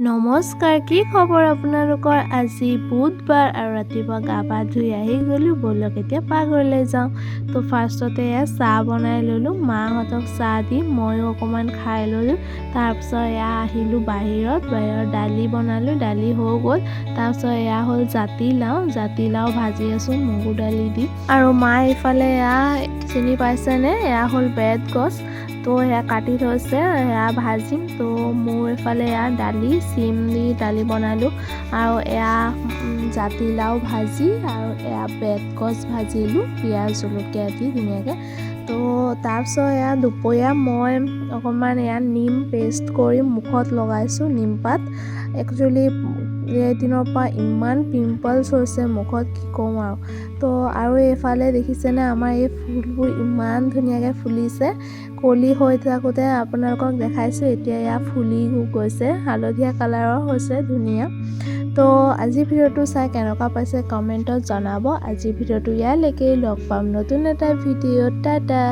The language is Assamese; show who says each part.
Speaker 1: নমস্কাৰ কি খবৰ আপোনালোকৰ? আজি বুধবাৰ আৰু ৰাতিপুৱা গা পা ধুই আহি গ'লোঁ ব'লক এতিয়া পাকঘৰলৈ যাওঁ। তো ফাৰ্ষ্টতে এয়া চাহ বনাই ল'লোঁ মাহঁতক চাহ দি ময়ো অকণমান খাই ল'লোঁ। তাৰপিছত এয়া আহিলোঁ বাহিৰত বাহিৰত দালি বনালোঁ দালি হৈ গ'ল। তাৰপিছত এয়া হ'ল জাতিলাও জাতিলাও ভাজি আছোঁ মগু দালি দি। আৰু মা এইফালে এয়া চিনি পাইছেনে? এয়া হ'ল বেত গছ। তো সেয়া কাটি থৈছে সেয়া ভাজিম। তো মোৰ এইফালে এয়া দালি চিম দি দালি বনালোঁ। আৰু এয়া উম, জাতিলাও ভাজি আৰু এয়া বেতকচ ভাজিলোঁ পিঁয়াজ জলকীয়া দি ধুনীয়াকৈ। তো তাৰপিছত এয়া দুপৰীয়া মই অকণমান এয়া নিম পেষ্ট কৰি মুখত লগাইছোঁ নিমপাত একচুৱেলি এদিনৰ পৰা ইমান পিম্পলছ হৈছে মুখত কি কওঁ আৰু। তো আৰু এইফালে দেখিছেনে আমাৰ এই ফুলবোৰ ইমান ধুনীয়াকৈ ফুলিছে। কলি হৈ থাকোঁতে আপোনালোকক দেখাইছোঁ এতিয়া এয়া ফুলি গৈছে হালধীয়া কালাৰৰ হৈছে ধুনীয়া। তো আজি ভিডিঅ'টো চাই কেনেকুৱা পাইছে কমেণ্টত জনাব। আজি ভিডিঅ'টো ইয়ালৈকে লগ পাম নতুন এটা ভিডিঅ'ত টাটা!